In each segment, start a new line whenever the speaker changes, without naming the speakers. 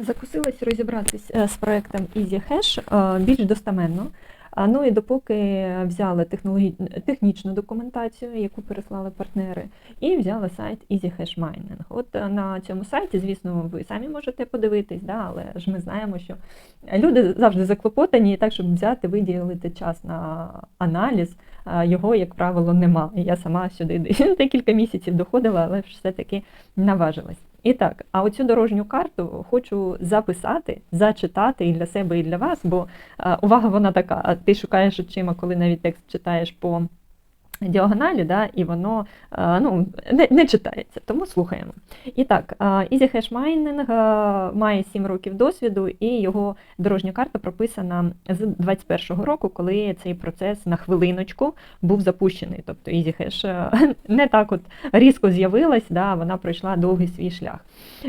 Закусилась розібратися з проектом EasyHash е, більш достаменно. Ну і допоки взяли технологі... технічну документацію, яку переслали партнери, і взяли сайт EasyHash Mining. От е, на цьому сайті, звісно, ви самі можете подивитись, да, але ж ми знаємо, що люди завжди заклопотані, і так, щоб взяти, виділити час на аналіз, його, як правило, нема. Я сама сюди декілька місяців доходила, але все-таки наважилась. І так, а оцю дорожню карту хочу записати, зачитати і для себе, і для вас, бо а, увага вона така, ти шукаєш очима, коли навіть текст читаєш по діагоналі, да, і воно ну, не, не читається, тому слухаємо. І так, а, Easy Hash Mining має 7 років досвіду, і його дорожня карта прописана з 21-го року, коли цей процес на хвилиночку був запущений. Тобто Easy Hash не так от різко з'явилась, да, вона пройшла довгий свій шлях.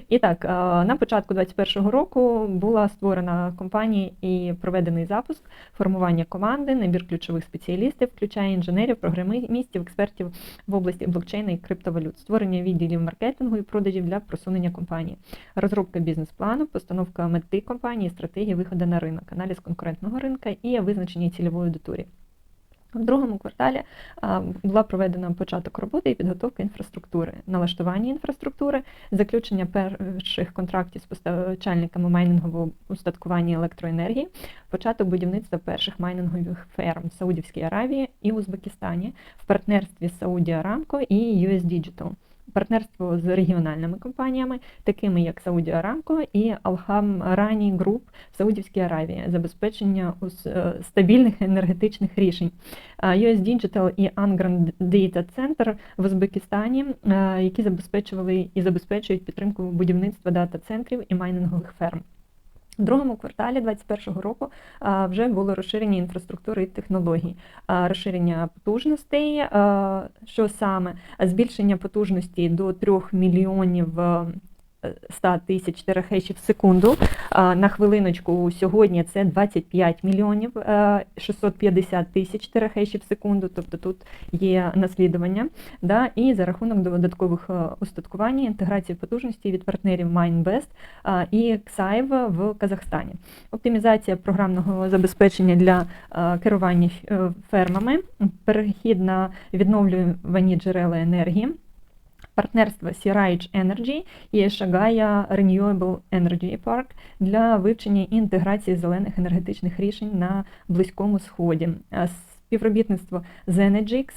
І так, на початку 21-го року була створена компанія і проведений запуск, формування команди, набір ключових спеціалістів, включає інженерів, програмістів, експертів в області блокчейна і криптовалют, створення відділів маркетингу і продажів для просунення компанії, розробка бізнес-плану, постановка мети компанії, стратегії виходу на ринок, аналіз конкурентного ринка і визначення цільової аудиторії. В другому кварталі була проведена початок роботи і підготовка інфраструктури, налаштування інфраструктури, заключення перших контрактів з постачальниками майнингового устаткування електроенергії, початок будівництва перших майнингових ферм в Саудівській Аравії і Узбекистані в партнерстві з Saudi Aramco і US Digital. Партнерство з регіональними компаніями, такими як Сауді Арамко і Алхам Рані Груп в Саудівській Аравії, забезпечення е, стабільних енергетичних рішень. А, US Digital і Angran Data Center в Узбекистані, е, які забезпечували і забезпечують підтримку будівництва дата-центрів і майнингових ферм. В другому кварталі 2021 року вже було розширення інфраструктури і технологій, розширення потужностей, що саме збільшення потужності до 3 мільйонів. Е, 100 тисяч терахешів в секунду. На хвилиночку сьогодні це 25 мільйонів е, 650 тисяч терахешів в секунду, тобто тут є наслідування. Да? І за рахунок додаткових е, устаткувань, інтеграції потужності від партнерів MindBest і Ксайв в Казахстані. Оптимізація програмного забезпечення для керування е, фермами, перехід на відновлювані джерела енергії. Партнерство Siraj Energy і Shagaya Renewable Energy Park для вивчення і інтеграції зелених енергетичних рішень на Близькому Сході. Співробітництво з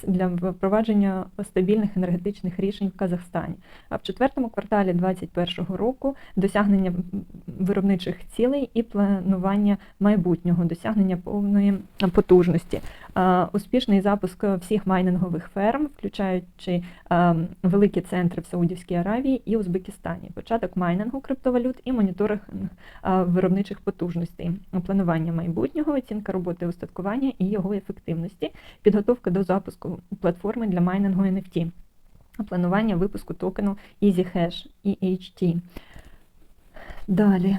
для впровадження стабільних енергетичних рішень в Казахстані. А в четвертому кварталі 2021 року досягнення виробничих цілей і планування майбутнього, досягнення повної потужності. Успішний запуск всіх майнингових ферм, включаючи великі центри в Саудівській Аравії і Узбекистані, початок майнингу криптовалют і моніторинг виробничих потужностей, планування майбутнього, оцінка роботи устаткування і його ефективності, підготовка до запуску платформи для майнингу NFT, планування випуску токену EasyHash EHT. Далі.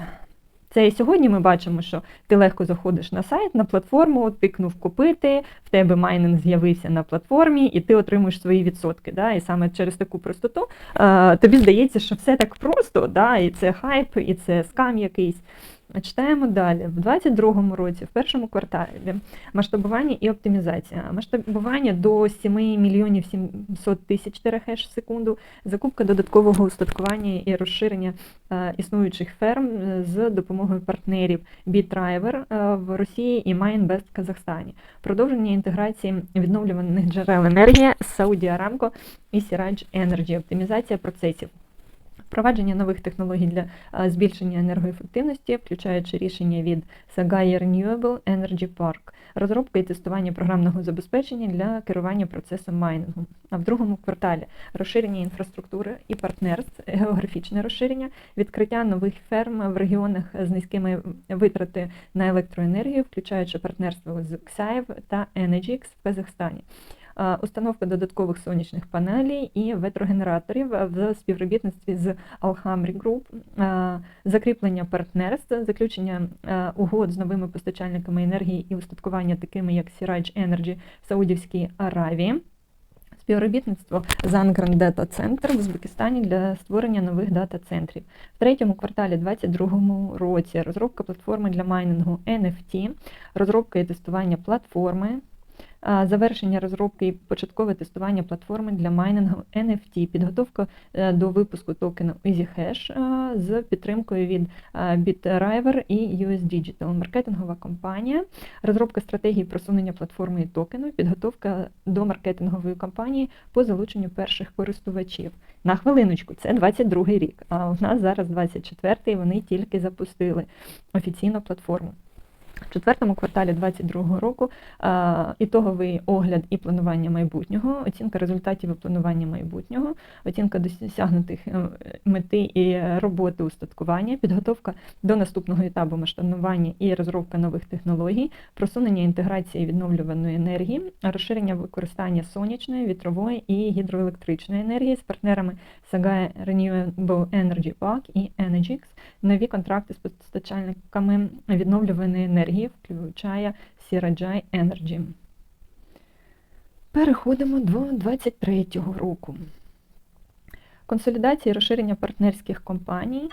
Це і сьогодні ми бачимо, що ти легко заходиш на сайт, на платформу, тикнув купити, в тебе майнинг з'явився на платформі, і ти отримуєш свої відсотки. Да? І саме через таку простоту е, тобі здається, що все так просто, да? і це хайп, і це скам якийсь. Читаємо далі. В 22-му році, в першому кварталі, масштабування і оптимізація. Масштабування до 7 мільйонів 700 тисяч терахеш в секунду, закупка додаткового устаткування і розширення е, існуючих ферм е, з допомогою партнерів е, в Росії і MindBest в Казахстані. Продовження інтеграції відновлюваних джерел енергії з Aramco і Siraj Energy, оптимізація процесів. Впровадження нових технологій для збільшення енергоефективності, включаючи рішення від Sagaia Renewable Energy Park, розробка і тестування програмного забезпечення для керування процесом майнингу. А в другому кварталі розширення інфраструктури і партнерств, географічне розширення, відкриття нових ферм в регіонах з низькими витрати на електроенергію, включаючи партнерство з Ксаєв та Energix в Казахстані. А, Установка додаткових сонячних панелей і ветрогенераторів в співробітництві з Alhambri Group, закріплення партнерств, заключення угод з новими постачальниками енергії і устаткування, такими як Siraj Energy в Саудівській Аравії. Співробітництво з Ангран Data Center в Узбекистані для створення нових дата-центрів. В третьому кварталі 2022 році розробка платформи для майнінгу NFT, розробка і тестування платформи, завершення розробки і початкове тестування платформи для майнінгу NFT, підготовка е, до випуску токену EasyHash е, з підтримкою від е, BitRiver і US Digital, маркетингова компанія, розробка стратегії просунення платформи і токену, підготовка до маркетингової кампанії по залученню перших користувачів. На хвилиночку, це 22 рік, а у нас зараз 24 і вони тільки запустили офіційну платформу. В четвертому кварталі 2022 року. Ітоговий огляд і планування майбутнього, оцінка результатів і планування майбутнього, оцінка досягнутих е, мети і роботи устаткування, підготовка до наступного етапу масштабування і розробка нових технологій, просунення інтеграції відновлюваної енергії, розширення використання сонячної, вітрової і гідроелектричної енергії з партнерами Sagae Renewable Energy Park і Energix, нові контракти з постачальниками відновлюваної енергії, включає Sierra Energy. Переходимо до 23-го року. Консолідація і розширення партнерських компаній.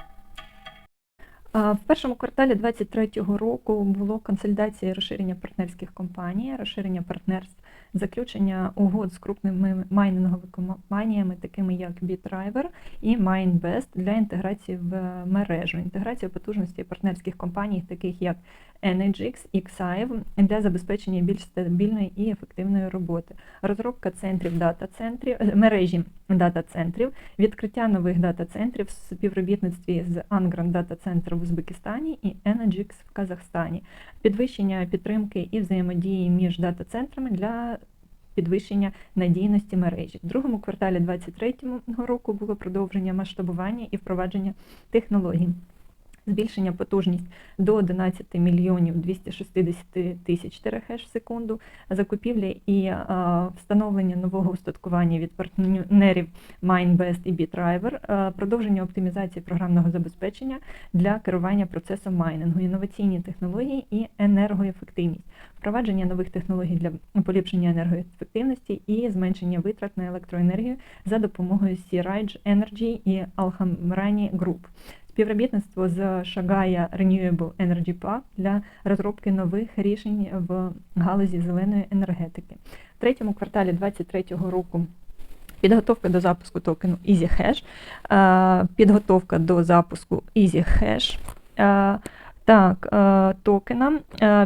В першому кварталі 2023 року було консолідація і розширення партнерських компаній, розширення партнерств, заключення угод з крупними майнинговими компаніями, такими як BitDriver і MineBest для інтеграції в мережу, інтеграція потужностей партнерських компаній, таких як Energix, Xive, для забезпечення більш стабільної і ефективної роботи, розробка центрів дата-центрів, е, мережі дата-центрів, відкриття нових дата-центрів в співробітництві з Angran Data Center в Узбекистані і Energix в Казахстані, підвищення підтримки і взаємодії між дата-центрами для підвищення надійності мережі. В другому кварталі 2023 року було продовження масштабування і впровадження технологій. Збільшення потужність до 11 мільйонів 260 тисяч терахеш в секунду, закупівля і встановлення нового устаткування від партнерів MineBest і BitDriver, продовження оптимізації програмного забезпечення для керування процесом майнінгу, інноваційні технології і енергоефективність, впровадження нових технологій для поліпшення енергоефективності і зменшення витрат на електроенергію за допомогою Sea Energy і Alhamrani Group. Співробітництво з Shagaya Renewable Energy Park для розробки нових рішень в галузі зеленої енергетики. В третьому кварталі 2023 року підготовка до запуску токену EasyHash, підготовка до запуску EasyHash, так, токена,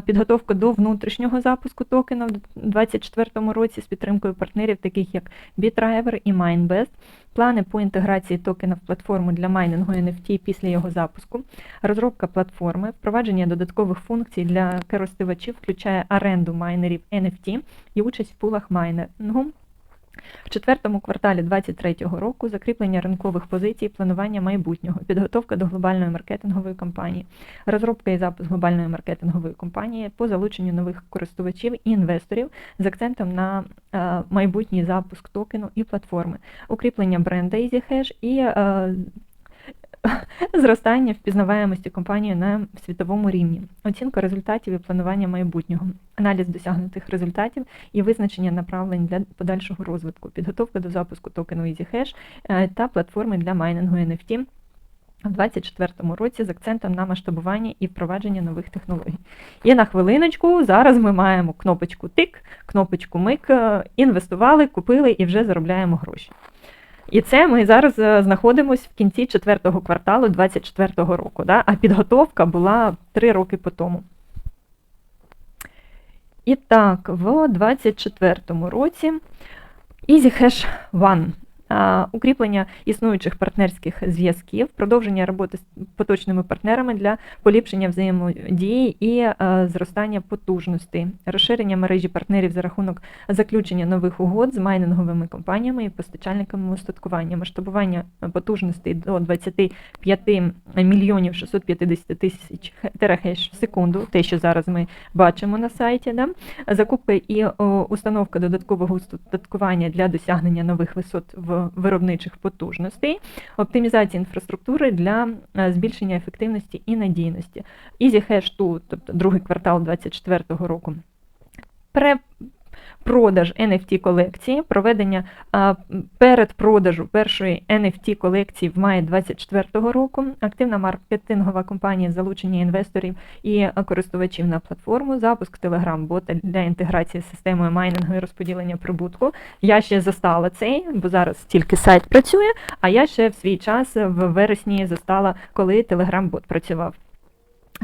підготовка до внутрішнього запуску токена в 2024 році з підтримкою партнерів, таких як BitDriver і MineBest, плани по інтеграції токена в платформу для майнингу NFT після його запуску, розробка платформи, впровадження додаткових функцій для користувачів, включає оренду майнерів NFT і участь в пулах майнингу. В четвертому кварталі 2023 року закріплення ринкових позицій, планування майбутнього, підготовка до глобальної маркетингової кампанії, розробка і запуск глобальної маркетингової кампанії по залученню нових користувачів і інвесторів з акцентом на е, майбутній запуск токену і платформи, укріплення бренда EasyHash і е, зростання впізнаваємості компанії на світовому рівні, оцінка результатів і планування майбутнього, аналіз досягнутих результатів і визначення направлень для подальшого розвитку, підготовка до запуску токену EasyHash е, та платформи для майнінгу NFT. У 2024 році з акцентом на масштабування і впровадження нових технологій. І на хвилиночку зараз ми маємо кнопочку тик, кнопочку мик, е, інвестували, купили і вже заробляємо гроші. І це ми зараз е, знаходимося в кінці четвертого кварталу 2024 року, да? а підготовка була три роки по тому. І так, в 2024 році EasyHash One укріплення існуючих партнерських зв'язків, продовження роботи з поточними партнерами для поліпшення взаємодії і зростання потужностей, розширення мережі партнерів за рахунок заключення нових угод з майнинговими компаніями і постачальниками устаткування, масштабування потужностей до 25 мільйонів 650 тисяч терахеш в секунду, те, що зараз ми бачимо на сайті, да? закупка і установка додаткового устаткування для досягнення нових висот в виробничих потужностей, оптимізації інфраструктури для е, збільшення ефективності і надійності. EasyHash 2, тобто другий квартал 2024 року. Продаж NFT колекції, проведення а, передпродажу першої NFT колекції в маї 2024 року, активна маркетингова кампанія залучення інвесторів і користувачів на платформу, запуск Telegram-бота для інтеграції з системою майнінгу і розподілення прибутку. Я ще застала цей, бо зараз тільки сайт працює, а я ще в свій час в вересні застала, коли Telegram-бот працював.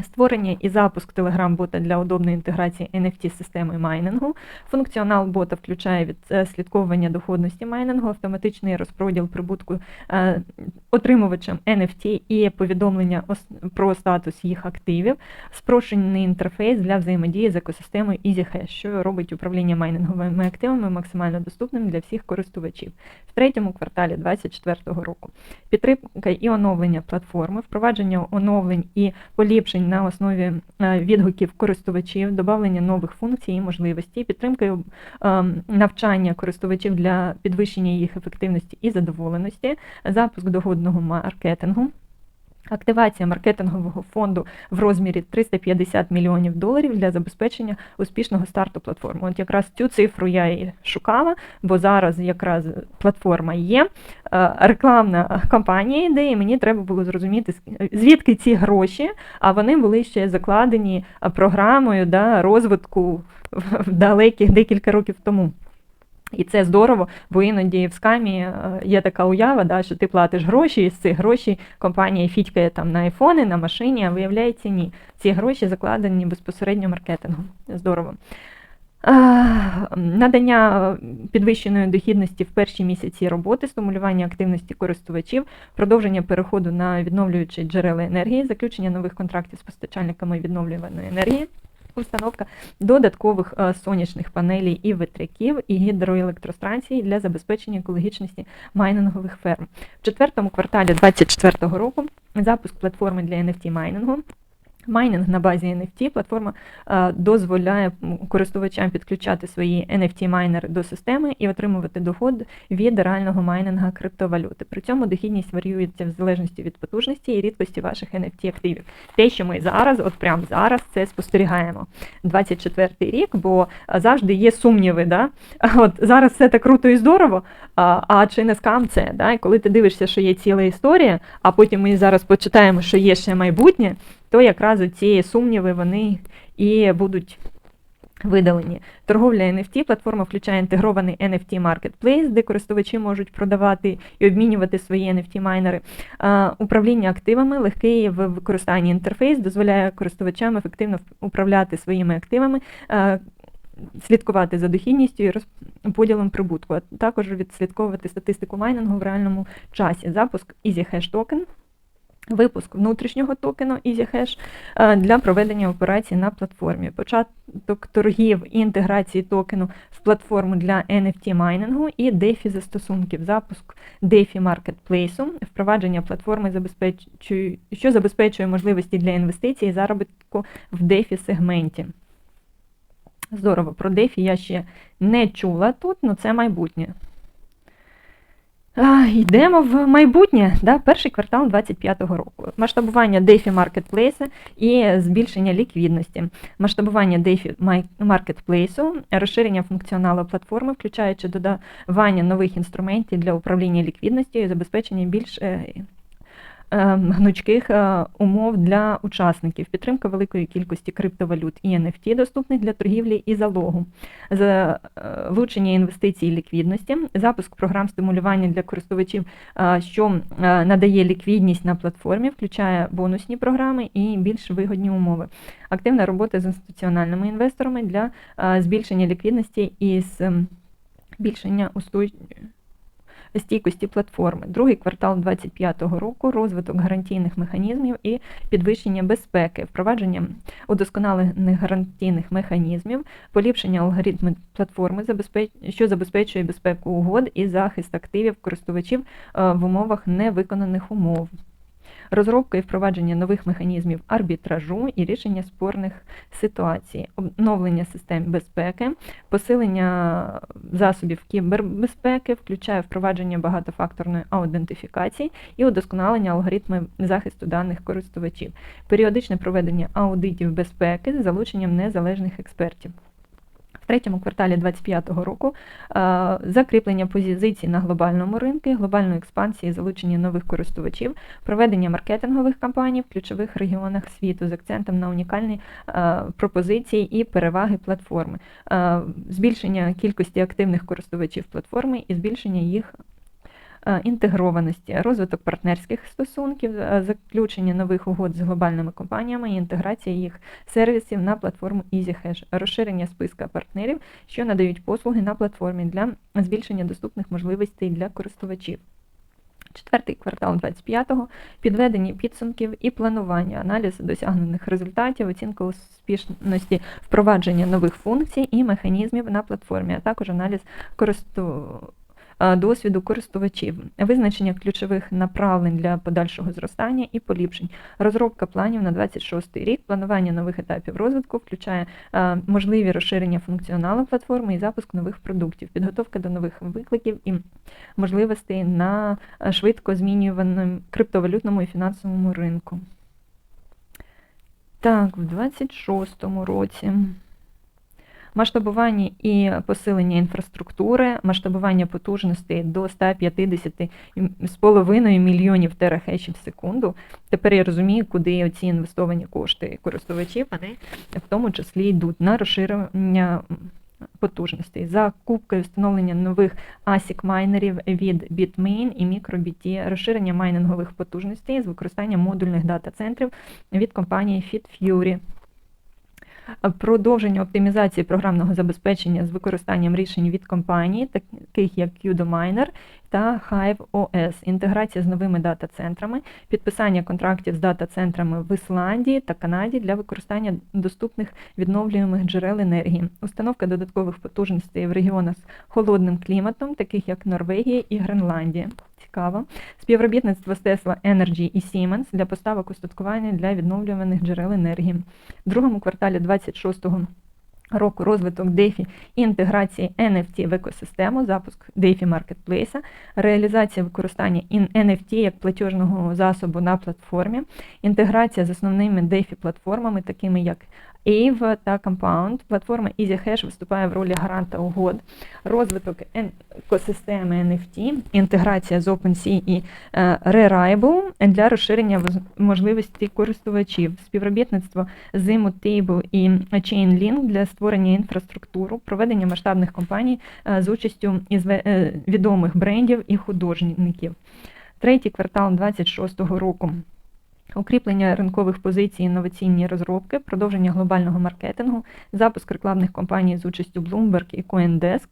Створення і запуск Telegram-бота для удобної інтеграції NFT-системи майнінгу. Функціонал бота включає відслідковування доходності майнінгу, автоматичний розподіл прибутку е, отримувачам NFT і повідомлення про статус їх активів, спрощений інтерфейс для взаємодії з екосистемою EasyHash, що робить управління майнинговими активами максимально доступним для всіх користувачів. В третьому кварталі 2024 року підтримка і оновлення платформи, впровадження оновлень і поліпшень на основі е, відгуків користувачів, додавлення нових функцій і можливостей, об- ем, навчання користувачів для підвищення їх ефективності і задоволеності, запуск догодного маркетингу. Активація маркетингового фонду в розмірі 350 мільйонів доларів для забезпечення успішного старту платформи. От якраз цю цифру я і шукала, бо зараз якраз платформа є. Е, Рекламна кампанія йде, і мені треба було зрозуміти, звідки ці гроші, а вони були ще закладені е, програмою да, розвитку в в далеких декілька років тому. І це здорово, бо іноді в скамі е, є така уява, да, що ти платиш гроші, і з цих грошей компанія фітькає там на айфони, на машині, а виявляється ні. Ці гроші закладені безпосередньо маркетингом. Здорово. Надання е, підвищеної дохідності в перші місяці роботи, стимулювання активності користувачів, продовження переходу на відновлюючі джерела енергії, заключення нових контрактів з постачальниками відновлюваної енергії, установка додаткових е, сонячних панелей і вітряків і гідроелектростанцій для забезпечення екологічності майнингових ферм. В четвертому кварталі 2024 року запуск платформи для NFT майнінгу. Майнинг на базі NFT платформа е, дозволяє користувачам підключати свої NFT майнери до системи і отримувати доход від реального майнинга криптовалюти. При цьому дохідність варіюється в залежності від потужності і рідкості ваших NFT активів. Те, що ми зараз, от прямо зараз, це спостерігаємо. 24 рік, бо е, завжди є сумніви. Да? От зараз все так круто і здорово. А, а чи не скам це? Да? І коли ти дивишся, що є ціла історія, а потім ми зараз почитаємо, що є ще майбутнє, то якраз ці сумніви вони і будуть видалені. Торговля NFT платформа включає інтегрований NFT Marketplace, де користувачі можуть продавати і обмінювати свої NFT майнери. Управління активами, легкий в використанні інтерфейс дозволяє користувачам ефективно управляти своїми активами. Слідкувати за дохідністю і розподілом прибутку, а також відслідковувати статистику майнінгу в реальному часі. Запуск EasyHash токен, випуск внутрішнього токену EasyHash е, для проведення операцій на платформі, початок торгів і інтеграції токену в платформу для NFT майнінгу і DeFi застосунків, запуск DeFi маркетплейсу, впровадження платформи, що забезпечує можливості для інвестицій і заробітку в DeFi сегменті. Здорово, про DeFi я ще не чула тут, але це майбутнє. Йдемо в майбутнє, да, перший квартал 2025 року. Масштабування DeFi Marketplace і збільшення ліквідності. Масштабування DeFi Marketplace, розширення функціоналу платформи, включаючи додавання нових інструментів для управління ліквідністю і забезпечення більш е, гнучких е, умов для учасників, підтримка великої кількості криптовалют і NFT, доступних для торгівлі і залогу, залучення інвестицій і ліквідності, запуск програм стимулювання для користувачів, е, що е, надає ліквідність на платформі, включає бонусні програми і більш вигодні умови. Активна робота з інституціональними інвесторами для е, збільшення ліквідності і збільшення устой стійкості платформи. Другий квартал 2025 року розвиток гарантійних механізмів і підвищення безпеки, впровадження удосконалених гарантійних механізмів, поліпшення алгоритму платформи, що забезпечує безпеку угод і захист активів користувачів е, в умовах невиконаних умов. Розробка і впровадження нових механізмів арбітражу і рішення спорних ситуацій, оновлення систем безпеки, посилення засобів кібербезпеки, включає впровадження багатофакторної аутентифікації і удосконалення алгоритмів захисту даних користувачів, періодичне проведення аудитів безпеки з залученням незалежних експертів. В третьому кварталі 2025 року е, закріплення позицій на глобальному ринку, глобальної експансії, залучення нових користувачів, проведення маркетингових кампаній в ключових регіонах світу з акцентом на унікальні е, пропозиції і переваги платформи, е, збільшення кількості активних користувачів платформи і збільшення їх інтегрованості, розвиток партнерських стосунків, е, заключення нових угод з глобальними компаніями і інтеграція їх сервісів на платформу EasyHash, розширення списка партнерів, що надають послуги на платформі для збільшення доступних можливостей для користувачів. Четвертий квартал 25-го, підведення підсумків і планування, аналіз досягнених результатів, оцінка успішності впровадження нових функцій і механізмів на платформі, а також аналіз користу... а, досвіду користувачів, визначення ключових направлень для подальшого зростання і поліпшень, розробка планів на 26 рік, планування нових етапів розвитку, включає можливі розширення функціоналу платформи і запуск нових продуктів, підготовка до нових викликів і можливостей на е, швидко змінюваному криптовалютному і фінансовому ринку. Так, в 26-му році. Масштабування і посилення інфраструктури, масштабування потужностей до 150,5 мільйонів терахешів в секунду. Тепер я розумію, куди оці інвестовані кошти користувачів, вони в тому числі йдуть на розширення потужностей, закупка і встановлення нових ASIC майнерів від Bitmain і MicroBT, розширення майнингових потужностей з використанням модульних дата-центрів від компанії FitFury. Продовження оптимізації програмного забезпечення з використанням рішень від компаній, таких як QDOMiner та Hive OS, інтеграція з новими дата-центрами, підписання контрактів з дата-центрами в Ісландії та Канаді для використання доступних відновлюємих джерел енергії, установка додаткових потужностей в регіонах з холодним кліматом, таких як Норвегія і Гренландія. Цікаво. Співробітництво з Tesla Energy і Siemens для поставок устаткування для відновлюваних джерел енергії. В другому кварталі 26-го року розвиток DeFi і інтеграції NFT в екосистему, запуск DeFi Marketplace, реалізація використання NFT як платіжного засобу на платформі, інтеграція з основними DeFi платформами, такими як Aave та Compound. Платформа EasyHash виступає в ролі гаранта угод, розвиток екосистеми NFT, інтеграція з OpenSea і е, Rarible для розширення можливостей користувачів, співробітництво з Immutable і Chainlink для створення інфраструктури, проведення масштабних кампаній е, з участю е, відомих брендів і художників. Третій квартал 26-го року. Укріплення ринкових позицій, інноваційні розробки, продовження глобального маркетингу, запуск рекламних кампаній з участю Bloomberg і CoinDesk,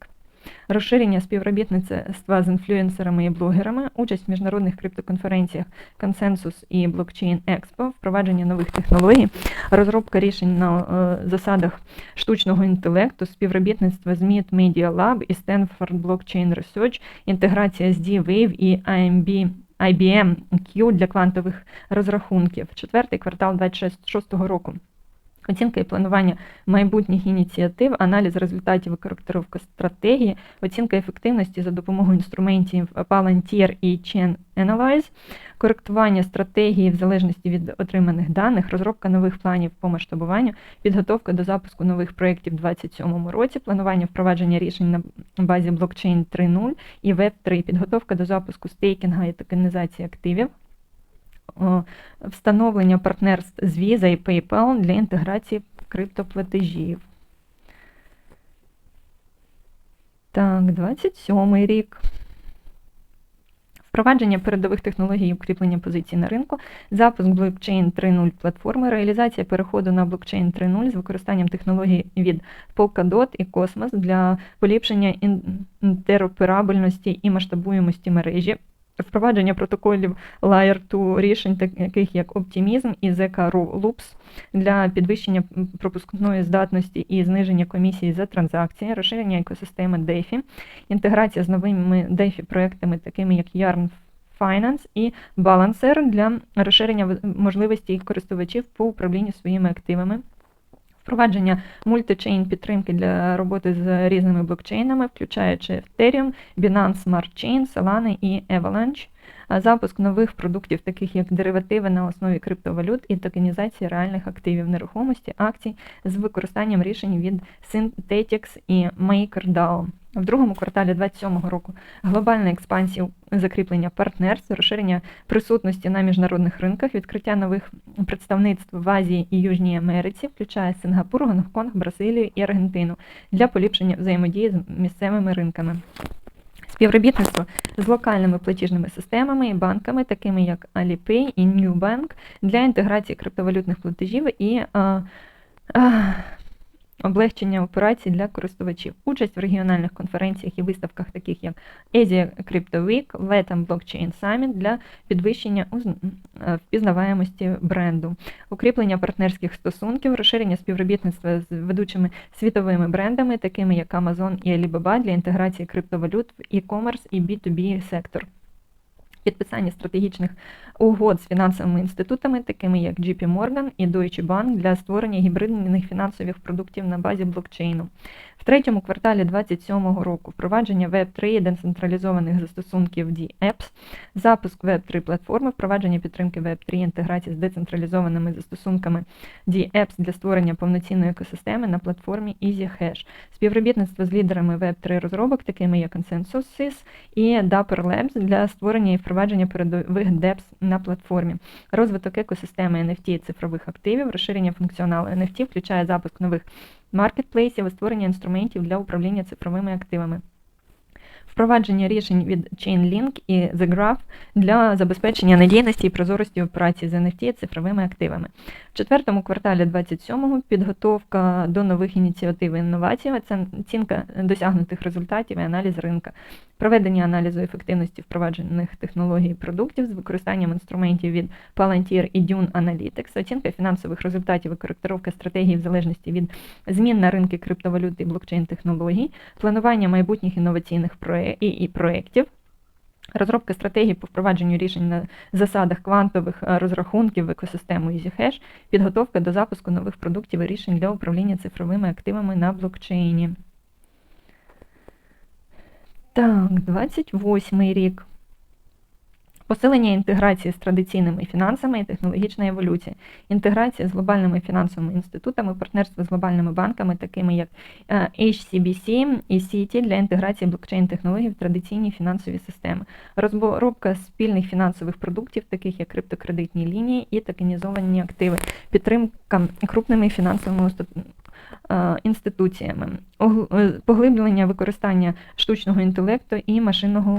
розширення співробітництва з інфлюенсерами і блогерами, участь в міжнародних криптоконференціях Консенсус і Blockchain Expo, впровадження нових технологій, розробка рішень на е, засадах штучного інтелекту, співробітництво з MIT Media Lab і Stanford Blockchain Research, інтеграція з D-Wave і IMB IBM Q для квантових розрахунків. Четвертий квартал 2026 року. Оцінка і планування майбутніх ініціатив, аналіз результатів і коректировка стратегії, оцінка ефективності за допомогою інструментів Palantir і Chain Analyze, коректування стратегії в залежності від отриманих даних, розробка нових планів по масштабуванню, підготовка до запуску нових проєктів у 2027 році, планування впровадження рішень на базі блокчейн 3.0 і Web 3, підготовка до запуску стейкінга і токенізації активів, встановлення партнерств з Visa і PayPal для інтеграції криптоплатежів. Так, 27-й рік. Впровадження передових технологій і укріплення позицій на ринку, запуск блокчейн 3.0 платформи, реалізація переходу на блокчейн 3.0 з використанням технологій від Polkadot і Cosmos для поліпшення інтероперабельності і масштабуємості мережі, впровадження протоколів Layer 2 рішень, таких як Optimism і ZK Loops для підвищення пропускної здатності і зниження комісії за транзакції, розширення екосистеми DeFi, інтеграція з новими DeFi проектами, такими як Yarn Finance і Balancer для розширення можливостей користувачів по управлінню своїми активами. Впровадження мультичейн підтримки для роботи з різними блокчейнами, включаючи Ethereum, Binance Smart Chain, Solana і Avalanche. Запуск нових продуктів, таких як деривативи на основі криптовалют і токенізація реальних активів нерухомості, акцій з використанням рішень від Synthetix і MakerDAO. В другому кварталі 2027 року глобальна експансія закріплення партнерств, розширення присутності на міжнародних ринках, відкриття нових представництв в Азії і Южній Америці, включає Сингапур, Гонконг, Бразилію і Аргентину для поліпшення взаємодії з місцевими ринками. Співробітництво з локальними платіжними системами і банками, такими як Alipay і Newbank, для інтеграції криптовалютних платежів і а, а, облегчення операцій для користувачів. Участь в регіональних конференціях і виставках, таких як Asia Crypto Week, Latam Blockchain Summit для підвищення е, впізнаваємості бренду, укріплення партнерських стосунків, розширення співробітництва з ведучими світовими брендами, такими як Amazon і Alibaba для інтеграції криптовалют в e-commerce і B2B сектор. Підписання стратегічних угод з фінансовими інститутами, такими як JP Morgan і Deutsche Bank для створення гібридних фінансових продуктів на базі блокчейну. В третьому кварталі 2027 року впровадження Web3 децентралізованих застосунків DApps, запуск Web3 платформи, впровадження підтримки Web3 інтеграції з децентралізованими застосунками DApps для створення повноцінної екосистеми на платформі EasyHash, співробітництво з лідерами Web3 розробок, такими як Consensus і Dapper Labs для створення і впровадження передових DApps на платформі, розвиток екосистеми NFT і цифрових активів, розширення функціоналу NFT включає запуск нових маркетплейсів і створення інструментів для управління цифровими активами. Впровадження рішень від Chainlink і The Graph для забезпечення надійності і прозорості операцій з NFT цифровими активами. В четвертому кварталі 27-го підготовка до нових ініціатив і інновацій, оцінка досягнутих результатів і аналіз ринка, проведення аналізу ефективності впроваджених технологій і продуктів з використанням інструментів від Palantir і Dune Analytics, оцінка фінансових результатів і коректировка стратегії в залежності від змін на ринки криптовалют і блокчейн-технологій, планування майбутніх інноваційних проєктів, розробка стратегії по впровадженню рішень на засадах квантових е, розрахунків в екосистему EasyHash, підготовка до запуску нових продуктів і рішень для управління цифровими активами на блокчейні. Так, 28 рік. Посилення інтеграції з традиційними фінансами і технологічна еволюція, інтеграція з глобальними фінансовими інститутами, партнерство з глобальними банками, такими як е, HCBC і Citi для інтеграції блокчейн-технологій в традиційні фінансові системи, розробка спільних фінансових продуктів, таких як криптокредитні лінії і токенізовані активи, підтримка крупними фінансовими е, інституціями, е, поглиблення використання штучного інтелекту і машинного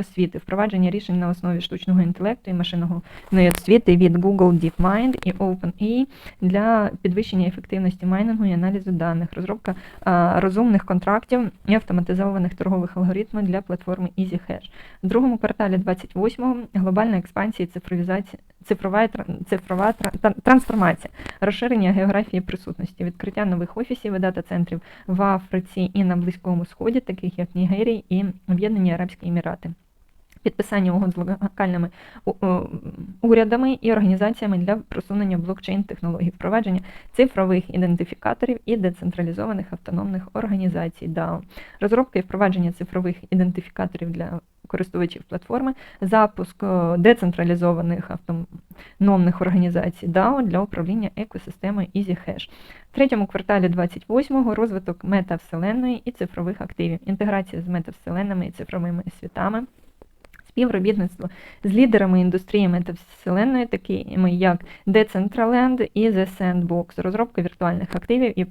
освіти, впровадження рішень на основі штучного інтелекту і машинного освіти від Google DeepMind і OpenAI для підвищення ефективності майнингу і аналізу даних, розробка а, розумних контрактів і автоматизованих торгових алгоритмів для платформи EasyHash. В другому кварталі 28-го глобальна експансія і цифровізація, цифрова, цифрова трансформація, розширення географії присутності, відкриття нових офісів і дата-центрів в Африці і на Близькому Сході, таких як Нігерії і Об'єднані Арабські Емірати. Підписання угод з локальними урядами і організаціями для просунення блокчейн-технологій, впровадження цифрових ідентифікаторів і децентралізованих автономних організацій DAO, розробка і впровадження цифрових ідентифікаторів для користувачів платформи, запуск е, децентралізованих автономних організацій DAO для управління екосистемою EasyHash. В третьому кварталі 28-го розвиток метавселенної і цифрових активів, інтеграція з метавселенними і цифровими світами, співробітництво з лідерами індустрії метавселенної, такими як Decentraland і The Sandbox, розробка віртуальних активів і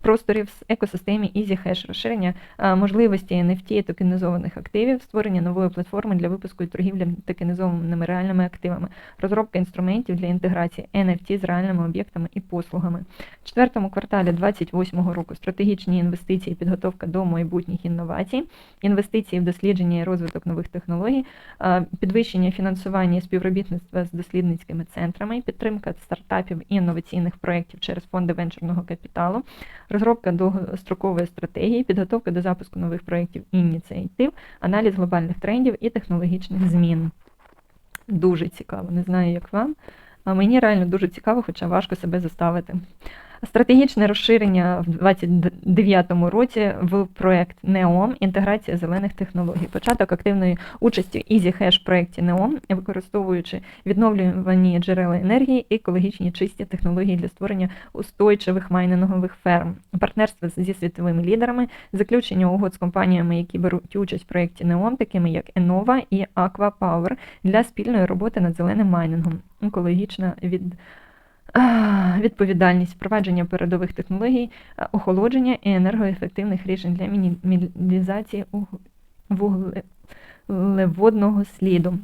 просторів з екосистемі EasyHash, розширення можливості NFT токенізованих активів, створення нової платформи для випуску і торгівлі токенізованими реальними активами, розробка інструментів для інтеграції NFT з реальними об'єктами і послугами. В четвертому кварталі 2028 року стратегічні інвестиції, підготовка до майбутніх інновацій, інвестиції в дослідження і розвиток нових технологій, підвищення фінансування співробітництва з дослідницькими центрами, підтримка стартапів і інноваційних проєктів через фонди венчурного капіталу, розробка довгострокової стратегії, підготовка до запуску нових проєктів і ініціатив, аналіз глобальних трендів і технологічних змін. Дуже цікаво, не знаю, як вам. А мені реально дуже цікаво, хоча важко себе заставити. Стратегічне розширення в 2029 році в проект NEOM інтеграція зелених технологій. Початок активної участі EasyHash в проєкті NEOM, використовуючи відновлювані джерела енергії екологічні чисті технології для створення устойчивих майнингових ферм, партнерство зі світовими лідерами, заключення угод з компаніями, які беруть участь в проєкті NEOM, такими як Enova і Aqua Power, для спільної роботи над зеленим майнингом, екологічна від відповідальність, впровадження передових технологій, охолодження і енергоефективних рішень для мінімізації вуглеводного сліду.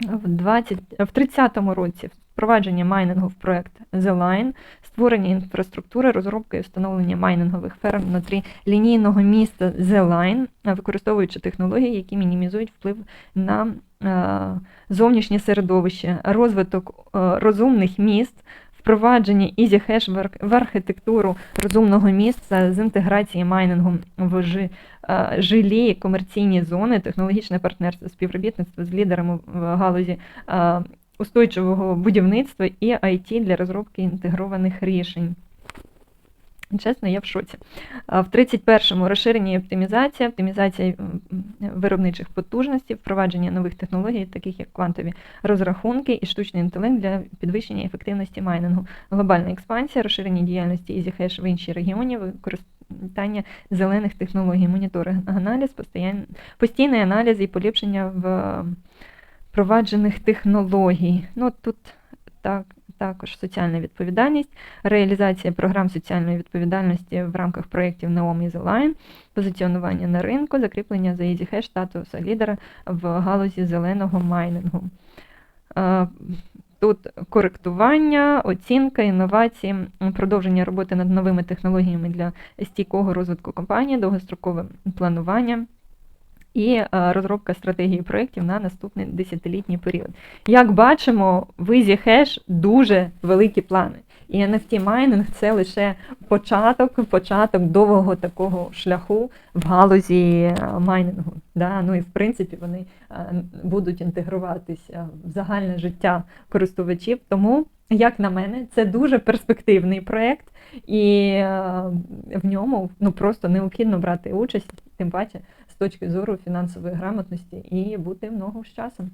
В 20, в 30-му році впровадження майнингу в проект The Line, створення інфраструктури, розробка і встановлення майнингових ферм внутрі лінійного міста The Line, використовуючи технології, які мінімізують вплив на е, зовнішнє середовище, розвиток е, розумних міст, впровадження EasyHash в арх- в архітектуру розумного місця з інтеграції майнингу в е, жилі комерційні зони, технологічне партнерство, співробітництво з лідерами в галузі е, устойчивого будівництва і IT для розробки інтегрованих рішень. Чесно, я в шоці. В 31-му розширення і оптимізація, оптимізація виробничих потужностей, впровадження нових технологій, таких як квантові розрахунки і штучний інтелект для підвищення ефективності майнингу, глобальна експансія, розширення діяльності EasyHash в інші регіони, використання зелених технологій, моніторинг, аналіз, постійний аналіз і поліпшення впроваджених технологій. Ну, тут так, також соціальна відповідальність, реалізація програм соціальної відповідальності в рамках проєктів і The Line, позиціонування на ринку, закріплення за EasyHash статусу лідера в галузі зеленого майнингу. Е, Тут коректування, оцінка, інновації, продовження роботи над новими технологіями для стійкого розвитку компанії, довгострокове планування і е, розробка стратегії проєктів на наступний десятилітній період. Як бачимо, в EasyHash дуже великі плани. І NFT майнинг це лише початок, початок довгого такого шляху в галузі е, майнингу. Да? Ну і в принципі вони е, будуть інтегруватися в загальне життя користувачів. Тому, як на мене, це дуже перспективний проєкт, і в ньому ну просто необхідно брати участь, тим паче з точки зору фінансової грамотності і бути в ногу з часом.